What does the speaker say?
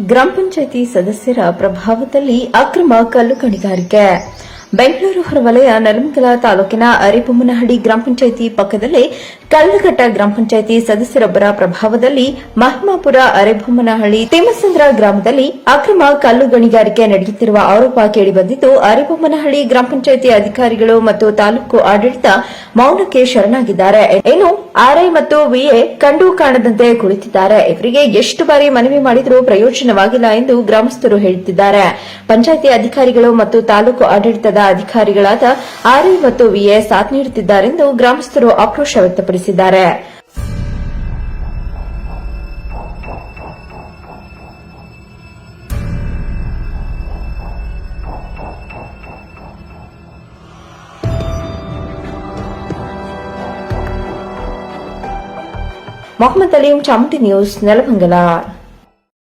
ಗ್ರಾಮ ಪಂಚಾಯಿತಿ ಸದಸ್ಯರ ಪ್ರಭಾವದಲ್ಲಿ ಅಕ್ರಮ ಕಲ್ಲು ಗಣಿಗಾರಿಕೆ. ಬೆಂಗಳೂರು ಹೊರವಲಯ ನೆಲಮಂಗಲ ತಾಲೂಕಿನ ಅರಿಬೊಮ್ಮನಹಳ್ಳಿ ಗ್ರಾಮ ಪಂಚಾಯಿತಿ ಪಕ್ಕದಲ್ಲೇ ಕಲ್ಲಘಟ್ಟ ಗ್ರಾಮ ಪಂಚಾಯಿತಿ ಸದಸ್ಯರೊಬ್ಬರ ಪ್ರಭಾವದಲ್ಲಿ ಮಹಿಮಾಪುರ ಅರೆಬೊಮ್ಮನಹಳ್ಳಿ ತಿಮ್ಮಸಂದ್ರ ಗ್ರಾಮದಲ್ಲಿ ಅಕ್ರಮ ಕಲ್ಲು ಗಣಿಗಾರಿಕೆ ನಡೆಯುತ್ತಿರುವ ಆರೋಪ ಕೇಳಿಬಂದಿದ್ದು, ಅರೆಬೊಮ್ಮನಹಳ್ಳಿ ಗ್ರಾಮ ಪಂಚಾಯಿತಿ ಅಧಿಕಾರಿಗಳು ಮತ್ತು ತಾಲೂಕು ಆಡಳಿತ ಮೌನಕ್ಕೆ ಶರಣಾಗಿದ್ದಾರೆ. ಇನ್ನು ಆರ್ಐ ಮತ್ತು ವಿಎ ಕಂಡು ಕಾಣದಂತೆ ಕುಳಿತಿದ್ದಾರೆ. ಇವರಿಗೆ ಎಷ್ಟು ಬಾರಿ ಮನವಿ ಮಾಡಿದರೂ ಪ್ರಯೋಜನವಾಗಿಲ್ಲ ಎಂದು ಗ್ರಾಮಸ್ಥರು ಹೇಳುತ್ತಿದ್ದಾರೆ. ಪಂಚಾಯಿತಿ ಅಧಿಕಾರಿಗಳು ಮತ್ತು ತಾಲೂಕು ಆಡಳಿತದ ಅಧಿಕಾರಿಗಳಾದ ಆರ್ಐ ಮತ್ತು ವಿಎ ಸಾಥ್ ನೀಡುತ್ತಿದ್ದಾರೆಂದು ಗ್ರಾಮಸ್ಥರು ಆಕ್ರೋಶ ವ್ಯಕ್ತಪಡಿಸಿದ್ದಾರೆ. ಮೊಹಮ್ಮದ್ ಅಲೀಂ ಚಾಮುಂಡಿ ನ್ಯೂಸ್ ನೆಲಮಂಗಲ.